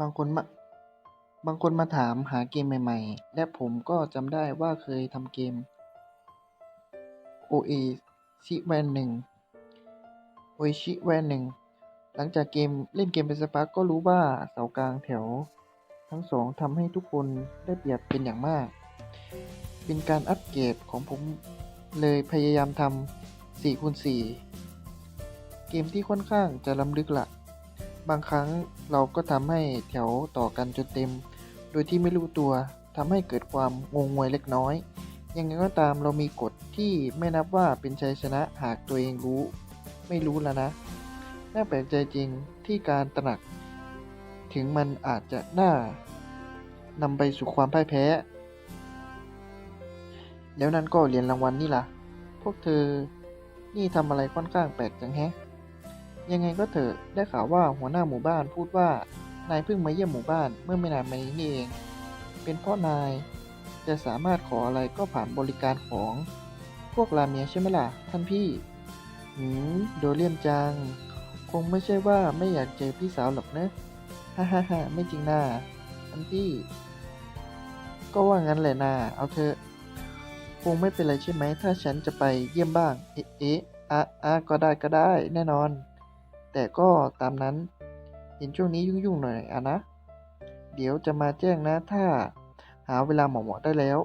บางคนมาบางคนมาถามหาเกมใหม่ๆ และผมก็จำได้ว่าเคยทำเกม OA ชิแวนหนึ่งโอชิแวนหนึ่งหลังจากเกมเล่นเกมไปสักพักก็รู้ว่าเสากลางแถว ทั้งสองทำให้ทุกคนได้เปรียบเป็นอย่างมาก เป็นการอัปเกรดของผมเลยพยายามทำ4คูณ4เกมที่ค่อนข้างจะล้ำลึกละ บางครั้งเราก็ทำให้แถวต่อกันจนเต็ม โดยที่ไม่รู้ตัวทำให้เกิดความงงงวยเล็กน้อย ยังไงก็ตามเรามีกฎที่ไม่นับว่าเป็นชัยชนะหากตัวเองรู้ ไม่รู้แล้วนะ น่าแปลกใจจริงที่การตระหนัก ถึงมันอาจจะน่านำไปสู่ความพ่ายแพ้ แล้วนั่นก็เหรียญรางวัลนี่ล่ะ พวกเธอนี่ทำอะไรค่อนข้างแปลกจังแฮะ ยังไงก็เถอะได้ข่าวว่าหัวหน้าหมู่บ้านพูดว่านายเพิ่งมาเยี่ยมหมู่บ้านเมื่อไม่นานมานี้นี่เอง เป็นเพราะนายจะสามารถขออะไรก็ผ่านบริการของพวกราเมียใช่ไหมล่ะท่านพี่หืมโดเรียมจัง คงไม่ใช่ว่าไม่อยากเจอพี่สาวหรอกนะฮ่าฮ่าฮ่าไม่จริงนะท่านพี่ ก็ว่างั้นแหละนะเอาเถอะคงไม่เป็นไรใช่ไหมถ้าฉันจะไปเยี่ยมบ้าง เอ๊ะอ๊ะอะอะก็ได้ก็ได้แน่นอน แต่ก็ตามนั้น เห็นช่วงนี้ยุ่งๆหน่อยอะนะ เดี๋ยวจะมาแจ้งนะถ้าหาเวลาเหมาะๆได้แล้ว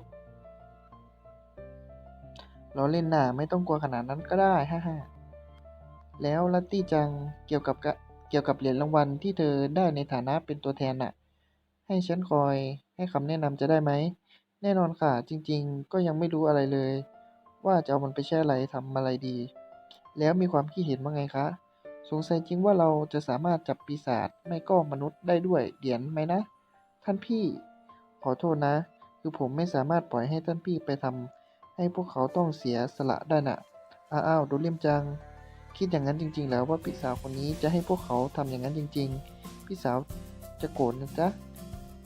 เราเล่นหนาไม่ต้องกลัวขนาดนั้นก็ได้ฮ่าฮ่าแล้วลัตตี้จังเกี่ยวกับเกี่ยวกับเหรียญรางวัลที่เธอได้ในฐานะเป็นตัวแทนน่ะ ให้ฉันคอยให้คำแนะนำจะได้ไหม แน่นอนค่ะ จริงๆ ก็ยังไม่รู้อะไรเลย ว่าจะเอามันไปแช่อะไรทำอะไรดี แล้วมีความคิดเห็นว่าไงคะ สงสัยจริงว่าเราจะสามารถจับปีศาจไม่ก็มนุษย์ได้ด้วยเหรียญไหมนะ ท่านพี่ ขอโทษนะ คือผมไม่สามารถปล่อยให้ท่านพี่ไปทำให้พวกเขาต้องเสียสละได้น่ะ อ้าวโดเรียมจัง คิดอย่างนั้นจริง ๆ แล้วว่าพี่สาวคนนี้จะให้พวกเขาทำอย่างนั้นจริง ๆ พี่สาวจะโกรธนะจ๊ะ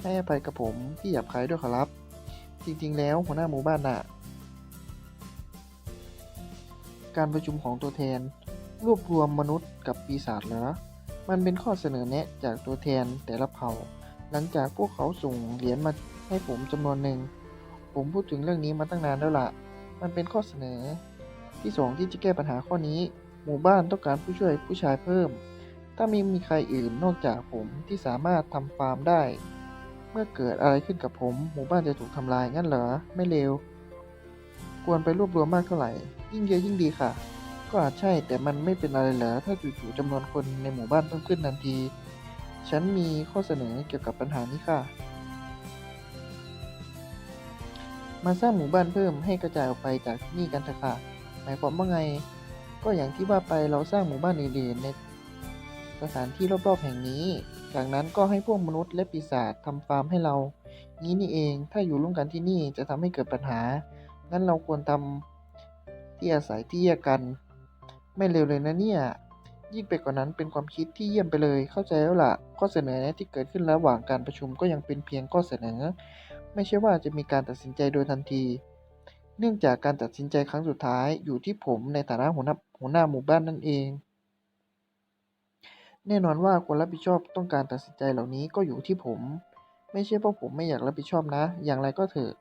ให้อภัยกับผมที่หยาบคายด้วยขอรับ จริงๆ แล้วหัวหน้าหมู่บ้านน่ะ การประชุมของตัวแทน รวบรวมมนุษย์กับปีศาจเหรอมันเป็นข้อเสนอแนะจากตัวแทนแต่ละเผ่า หลังจากพวกเขาส่งเหรียญมาให้ผมจำนวนหนึ่ง ผมพูดถึงเรื่องนี้มาตั้งนานแล้วล่ะ มันเป็นข้อเสนอ ที่สองที่จะแก้ปัญหาข้อนี้ หมู่บ้านต้องการผู้ช่วยผู้ชายเพิ่ม ถ้ามีมีใครอื่นนอกจากผมที่สามารถทำฟาร์มได้ เมื่อเกิดอะไรขึ้นกับผม หมู่บ้านจะถูกทำลายงั้นเหรอ ไม่เลว ควรไปรวบรวมมากเท่าไหร่ ยิ่งเยอะยิ่งดีค่ะ ก็อาจใช่แต่มันไม่เป็นอะไรเหรอถ้าจู่ๆจำนวนคนในหมู่บ้านเพิ่มขึ้นทันที ฉันมีข้อเสนอเกี่ยวกับปัญหานี้ค่ะ มาสร้างหมู่บ้านเพิ่มให้กระจายออกไปจากที่นี่กันเถอะค่ะ หมายความว่าไง ก็อย่างที่ว่าไปเราสร้างหมู่บ้านอื่นๆในสถานที่รอบๆแห่งนี้ จากนั้นก็ให้พวกมนุษย์และปีศาจทำฟาร์มให้เรานี้นี่เอง ถ้าอยู่ร่วมกันที่นี่จะทำให้เกิดปัญหา งั้นเราควรทำที่อาศัยที่แยกกัน ไม่เร็วเลยนะเนี่ย ยิ่งไปกว่านั้นเป็นความคิดที่เยี่ยมไปเลย เข้าใจแล้วล่ะ ข้อเสนอแนะที่เกิดขึ้นระหว่างการประชุมก็ยังเป็นเพียงข้อเสนอ ไม่ใช่ว่าจะมีการตัดสินใจโดยทันที เนื่องจากการตัดสินใจครั้งสุดท้ายอยู่ที่ผมในฐานะหัวหน้าหัวหน้าหมู่บ้านนั่นเอง แน่นอนว่าคนรับผิดชอบต้องการตัดสินใจเหล่านี้ก็อยู่ที่ผม ไม่ใช่เพราะผมไม่อยากรับผิดชอบนะ อย่างไรก็เถอะ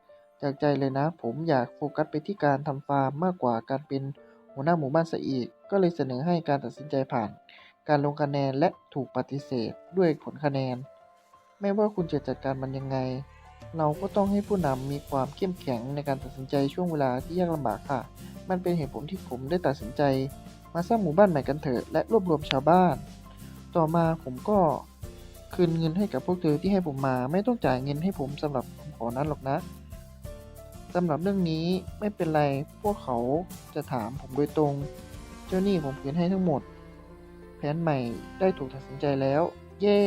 จากใจเลยนะ ผมอยากโฟกัสไปที่การทำฟาร์มมากกว่าการเป็น หัวหน้าหมู่บ้านซะอีก ก็เลยเสนอให้การตัดสินใจผ่าน การลงคะแนนและถูกปฏิเสธด้วยผลคะแนน ไม่ว่าคุณจะจัดการมันยังไง เราก็ต้องให้ผู้นำมีความเข้มแข็งในการตัดสินใจช่วงเวลาที่ยากลำบากค่ะ มันเป็นเหตุผลที่ผมได้ตัดสินใจ มาสร้างหมู่บ้านใหม่กันเถิดและรวบรวมชาวบ้าน ต่อมาผมก็คืนเงินให้กับพวกเธอที่ให้ผมมา ไม่ต้องจ่ายเงินให้ผมสำหรับคำขอนั้นหรอกนะ สำหรับเรื่องนี้ไม่เป็นไรพวกเขาจะถามผมโดยตรง เจ้าหนี้ผมคืนให้ทั้งหมด แผนใหม่ได้ถูกตัดสินใจแล้ว เย้